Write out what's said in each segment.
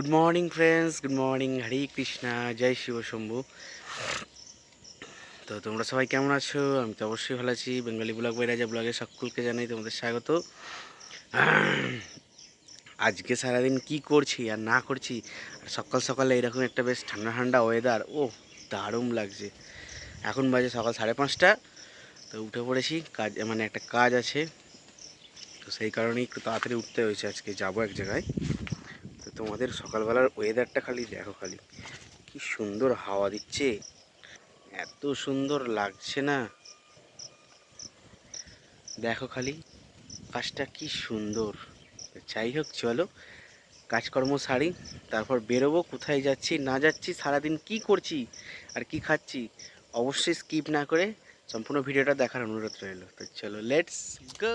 Good morning friends good morning Hare Krishna জয় শিব শম্ভু তো তোমরা সবাই কেমন আছো? আমি তো অবশ্যই ভালো আছি। বেঙ্গলি ব্লগ বাইরাজা ব্লগে সকলকে জানাই তোমাদের স্বাগত। আজকে সারাদিন কি করছি আর না করছি? আর সকাল সকালে এরকম একটা বেশ ঠান্ডা ঠান্ডা ওয়েদার ও দারুণ লাগছে। এখন বাজে সকাল সাড়ে পাঁচটা। তো উঠে পড়েছি। কাজ মানে একটা কাজ আছে। তো সেই কারণেই একটু তাড়াতাড়ি উঠতে হয়েছে। আজকে যাব এক জায়গায়। তোমাদের সকালবেলার ওয়েদারটা খালি দেখো খালি। কি সুন্দর হাওয়া দিচ্ছে। এত সুন্দর লাগছে না। দেখো খালি, কাজটা কি সুন্দর। যাই হোক, চলো, কাজকর্ম সারি, তারপর বেরোবো, কোথায় যাচ্ছি, না যাচ্ছি, সারাদিন কি করছি আর কি খাচ্ছি, অবশ্যই স্কিপ না করে সম্পূর্ণ ভিডিওটা দেখার অনুরোধ রইল। তো চলো লেটস গো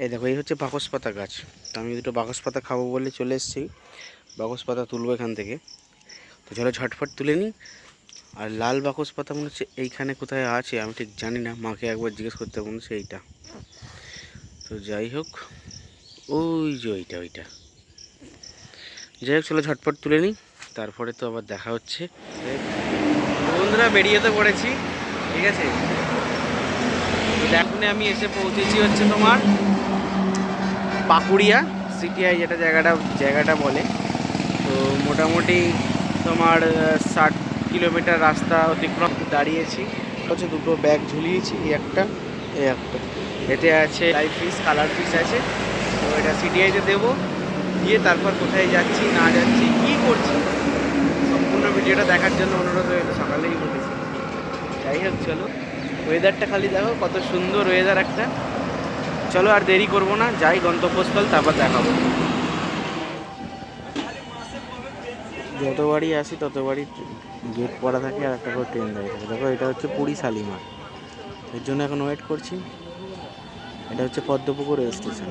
এই দেখো, এই হচ্ছে বাকস পাতা গাছ। তো আমি দুটো বাকস পাতা খাব বলে চলে এসেছি। বাকস পাতা তুলবো এখান থেকে। তো চলো ঝটফট তুলে নিই। আর লাল বাকস পাতা মনে হচ্ছে এইখানে কোথায় আছে, আমি ঠিক জানি না। মাকে একবার জিজ্ঞেস করতে মনে হচ্ছে এইটা। তো যাই হোক, ওই যে ওইটা ওইটা। যাই হোক, চলো ঝটপট তুলে নিই। তারপরে তো আবার দেখা হচ্ছে। বন্ধুরা, বেরিয়ে তো পড়েছি। ঠিক আছে? এখন আমি এসে পৌঁছেছি হচ্ছে তোমার পাকুড়িয়া সিটিআই যেটা জায়গাটা জায়গাটা বলে। তো মোটামুটি তোমার ষাট কিলোমিটার রাস্তা অতিক্রম দাঁড়িয়েছি। হচ্ছে দুটো ব্যাগ ঝুলিয়েছি এই একটা এই একটা। এতে আছে লাইফ ফিস কালার ফিস আছে। তো এটা সিটিআইতে দেবো। দিয়ে তারপর কোথায় যাচ্ছি না যাচ্ছি কী করছি সম্পূর্ণ ভিডিওটা দেখার জন্য অনুরোধ রইল সকালেই বলেছি। যাই হোক চলো। ওয়েদারটা খালি দেখো কত সুন্দর ওয়েদার একটা। চলো আর দেরি করব না যাই গন্তব্যস্থল তারপর দেখাবো। যতবারই আসি ততবারই গেট পড়া থাকে আর একটা করে ট্রেন দাঁড়িয়ে থাকে। দেখো এটা হচ্ছে পুরী শালিমার। এর জন্য এখন ওয়েট করছি। এটা হচ্ছে পদ্মপুকুর রেল স্টেশন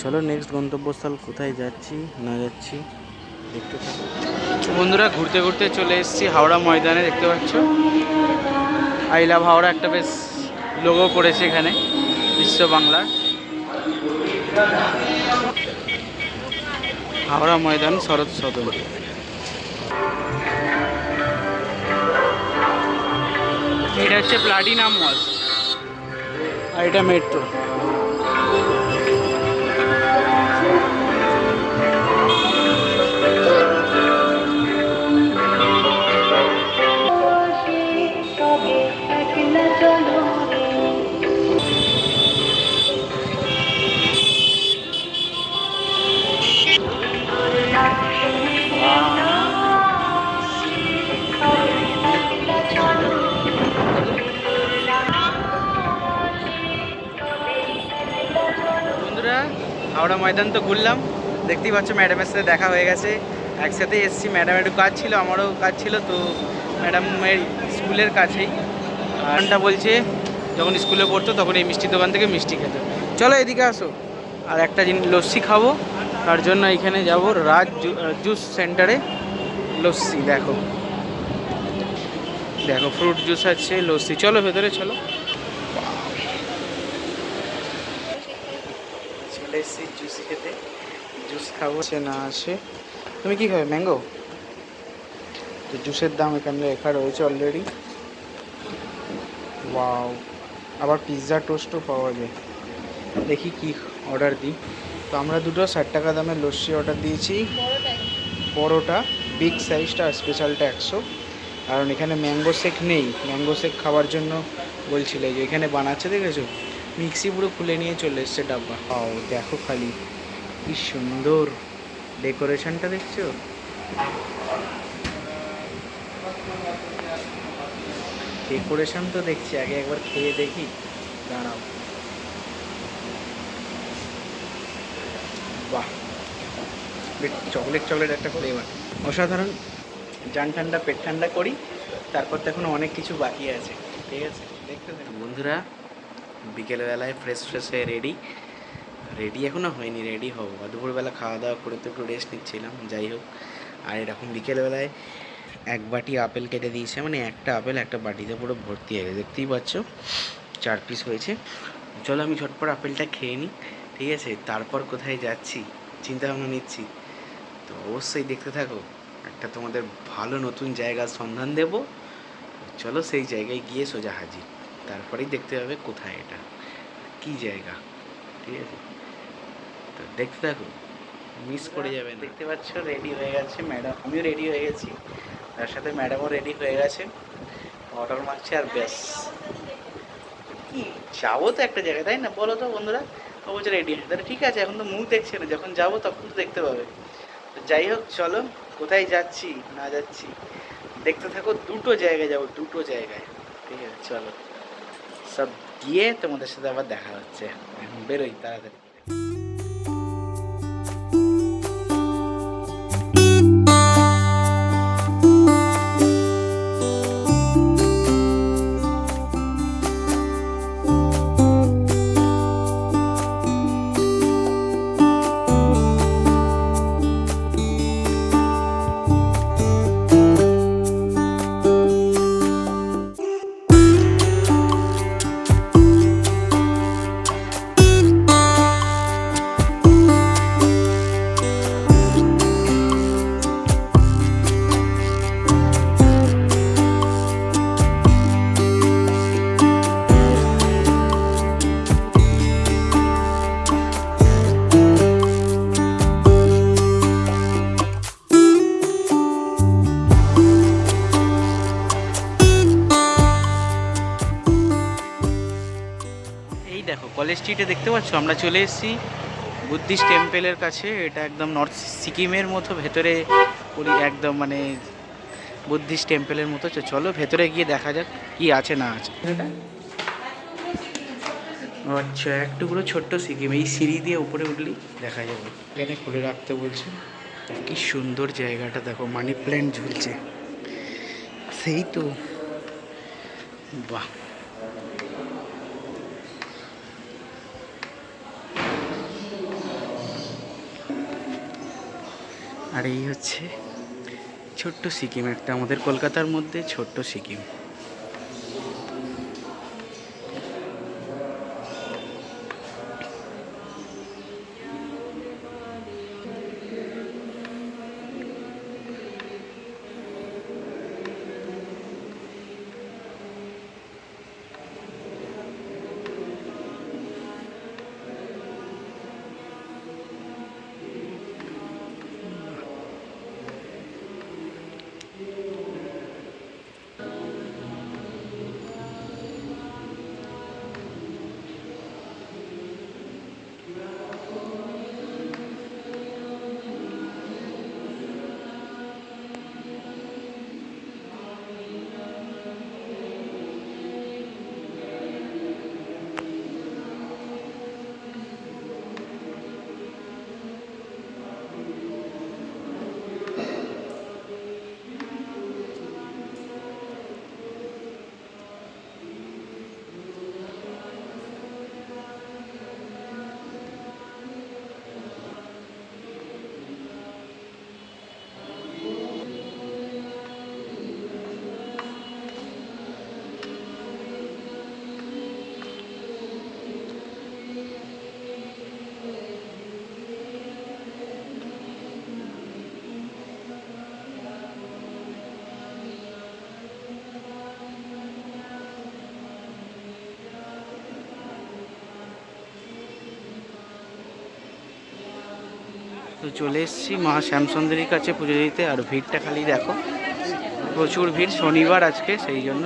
চলো নেক্সট গন্তব্যস্থল কোথায় যাচ্ছি না যাচ্ছি দেখতে থাকো। বন্ধুরা ঘুরতে ঘুরতে চলে এসেছি হাওড়া ময়দানে দেখতে পাচ্ছ? আই লাভ হাওড়া একটা বেশ লোগো করেছে এখানে, বিশ্ব বাংলার। হাওড়া ময়দান, শরৎ সদন। এটা হচ্ছে প্লাটিনাম মল। আর এটা মেট্রো হাওড়া ময়দান তো ঘুরলাম। দেখতেই পাচ্ছ ম্যাডামের সাথে দেখা হয়ে গেছে। একসাথে এসেছি ম্যাডাম একটু কাজ ছিল, আমারও কাজ ছিল, তো ম্যাডামের স্কুলের কাছেই। আরটা বলছে, যখন স্কুলে পড়তো তখন এই মিষ্টির দোকান থেকে মিষ্টি খেত। চলো এদিকে আসো। আর একটা জিনিস, লস্যি খাব। তার জন্য এখানে যাব রাজ জুস সেন্টারে। লস্যি, দেখো। দেখো, ফ্রুট জুস আছে, লস্যি। চলো ভেতরে, চলো। এসেছি জুস খেতে। জুস খাব। সে না আসে। তুমি কি খাবে? ম্যাঙ্গো তো জুসের দাম এখানে লেখা রয়েছে অলরেডি ওয়াও আবার পিৎজা টোস্টও পাওয়া যায়। দেখি কি অর্ডার দিই। তো আমরা দুটো ষাট টাকা দামের লস্যি অর্ডার দিয়েছি। বড়োটা বিগ সাইজটা স্পেশালটা একশো। কারণ এখানে ম্যাঙ্গো শেক নেই। ম্যাঙ্গো শেক খাওয়ার জন্য বলছিল যে এখানে বানাচ্ছে, দেখেছ? মিক্সি পুরো খুলে নিয়ে চলে এসছে ডাব্বা। ও দেখো খালি। কি সুন্দর। ডেকোরেশনটা দেখছ? ডেকোরেশন তো দেখছি আগে একবার খেয়ে দেখি। দাঁড়াও। বাহ। চকলেট চকলেট একটা ফ্লেভার অসাধারণ। জান ঠান্ডা পেট ঠান্ডা করি তারপর তো এখনও অনেক কিছু বাকি আছে। ঠিক আছে দেখতে বন্ধুরা বিকেলবেলায় ফ্রেশ ফ্রেশ হয়ে রেডি রেডি এখনও হয়নি রেডি হব। দুপুরবেলা খাওয়া দাওয়া করে তো একটু রেস্ট নিচ্ছিলাম, যাই হোক। আর এরকম বিকেলবেলায় এক বাটি আপেল কেটে দিয়েছে মানে একটা আপেল, একটা বাটিতে পুরো ভর্তি হয়ে গেছে। দেখতেই পাচ্ছ, চার পিস হয়েছে। চলো আমি ঝটপট আপেলটা খেয়ে নিই, ঠিক আছে? তারপর কোথায় যাচ্ছি? চিন্তা ভাবনা নিচ্ছি। তো অবশ্যই দেখতে থাকো, একটা তোমাদের ভালো নতুন জায়গার সন্ধান দেব। চলো সেই জায়গায় গিয়ে সোজা হাজির। তারপরেই দেখতে হবে কোথায় এটা। কি জায়গা? ঠিক আছে? তো দেখতে থাকো। মিস করে যাবে দেখতে পাচ্ছ রেডি হয়ে গেছে ম্যাডাম আমিও রেডি হয়ে গেছি। তার সাথে ম্যাডামও রেডি হয়ে গেছে। অর্ডার মারছে আর ব্যাস। কি? যাব তো একটা জায়গায়, তাই না? বলো তো বন্ধুরা। ও বলছে রেডি আছে তাহলে ঠিক আছে, এখন তো মুখ দেখছে না। যখন যাব তখন তো দেখতে পাবে। তো যাই হোক, চলো। কোথায় যাচ্ছি, না যাচ্ছি, দেখতে থাকো। দুটো জায়গায় যাব, দুটো জায়গায়। ঠিক আছে, চলো। সব গিয়ে তোমাদের সাথে আবার দেখা হচ্ছে। বেরোই তাড়াতাড়ি। কলেজ স্ট্রিটে দেখতে পাচ্ছ? আমরা চলে এসেছি বুদ্ধিস্ট টেম্পেলের কাছে। এটা একদম নর্থ সিকিমের মতো, ভেতরে একদম মানে বুদ্ধিস্ট টেম্পেলের মতো। চলো ভেতরে গিয়ে দেখা যাক কি আছে না আছে। আচ্ছা একটু পুরো ছোট্ট সিকিম। এই সিঁড়ি দিয়ে উপরে উঠলেই দেখা যাবে। এখানে খুলে রাখতে বলছে। কি সুন্দর জায়গাটা, দেখো, মানি প্ল্যান্ট ঝুলছে। সেই তো। বাহ! আর এই হচ্ছে ছোট্ট সিকিম একটা আমাদের কলকাতার মধ্যে ছোট্ট সিকিম। চলে এসেছি মা শ্যামসুন্দরীর কাছে পুজো দিতে। আর ভিড়টা খালি দেখো, প্রচুর ভিড়, শনিবার আজকে, সেই জন্য।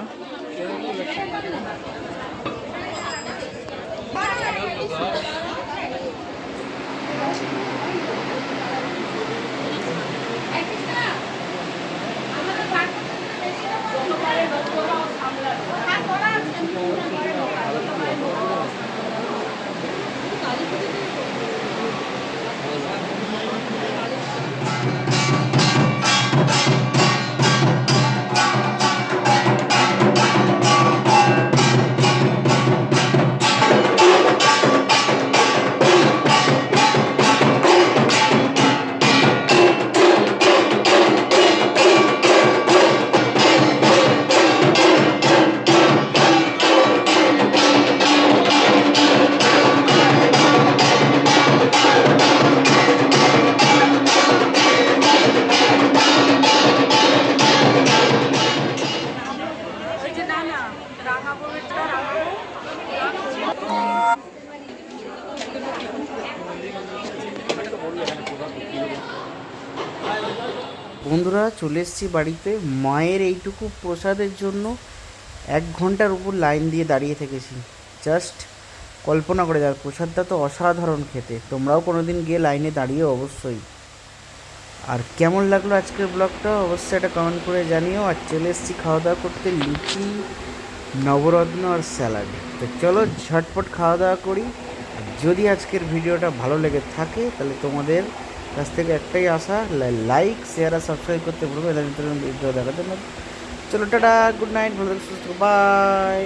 বন্ধুরা চলে এসেছি বাড়িতে। মায়ের এইটুকু প্রসাদের জন্য এক ঘণ্টার উপর লাইন দিয়ে দাঁড়িয়ে থেকেছি। জাস্ট কল্পনা করে যাক প্রসাদটা তো অসাধারণ খেতে। তোমরাও কোনো দিন গিয়ে লাইনে দাঁড়িয়ে অবশ্যই। আর কেমন লাগল আজকের ব্লগটা অবশ্যই একটা কমেন্ট করে জানিও। আর চলে এসেছি খাওয়া দাওয়া করতে, লুচি, নবরত্ন আর স্যালাড। তো চলো ঝটপট খাওয়া দাওয়া করি যদি আজকের ভিডিওটা ভালো লেগে থাকে, তাহলে তোমাদের কাছ থেকে একটাই আশা লাইক শেয়ার আর সাবস্ক্রাইব করতে ভুলবে ভিডিও দেখার জন্য। চলো টাটা গুড নাইট ভালো থাকো, সুস্থ বাই